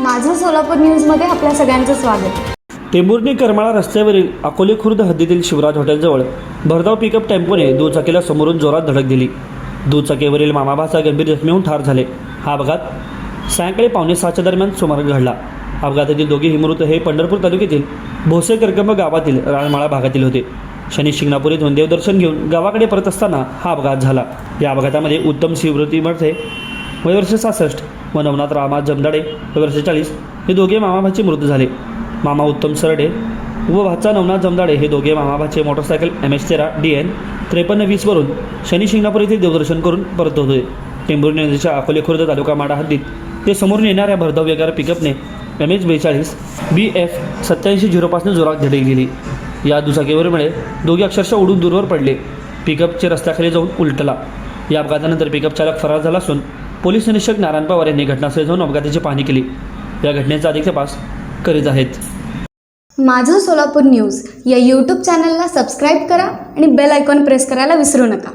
माझं सोलापूर न्यूजमध्ये आपल्या सगळ्यांचं स्वागत. टेंभुर्णी करमाळा रस्त्यावरील अकोले खुर्द हद्दीतील शिवराज हॉटेलजवळ भरधाव पिकअप टेम्पोने दुचाकीला समोरून जोरात धडक दिली. दुचाकीवरील मामाभाचा गंभीर जखमी होऊन ठार झाले. हा अपघात सायंकाळी पावणे सहाच्या दरम्यान सुमारास घडला. अपघातातील दोघेही मृत हे पंढरपूर तालुक्यातील भोसे करकंब गावातील राळमाळा भागातील होते. शनी शिंगणापूर येथून देवदर्शन घेऊन गावाकडे परत असताना हा अपघात झाला. या अपघातामध्ये उत्तम शिवृती मर्थे वयवर्ष सहासष्ट. व नवनाथ रामा जमदाडे वयवर्ष चाळीस हे दोघे मामाभाचे मृत झाले. मामा उत्तम सरडे व भाचा नवनाथ जमदाडे हे दोघे मामाभाचे मोटरसायकल एम एच तेरा डी एन त्रेपन्न वीसवरून शनी शिंगणापूर येथे देवदर्शन करून परत होते. टेंभुरी नदीच्या अकोले खुर्द तालुका माडा हद्दीत. ते समोरून येणाऱ्या भरधाव वेगार पिकअपने एम एच बेचाळीस बी एफ सत्याऐंशी झिरोपासून जोरात धडक दिली. या दुचाकीवरमुळे दोघे अक्षरशः उडून दूरवर पडले. पिकअपचे रस्त्याखाली जाऊन उलटला. या अपघातानंतर पिकअप चालक फरार झाला असून पोलीस निरीक्षक नारायण पवार यांनी घटनास्थळी जाऊन अपघाताची पाहणी केली. या घटनेचा अधिक तपास करीत आहेत. माझं सोलापूर न्यूज या यूट्यूब चॅनलला सबस्क्राईब करा आणि बेल आयकॉन प्रेस करायला विसरू नका.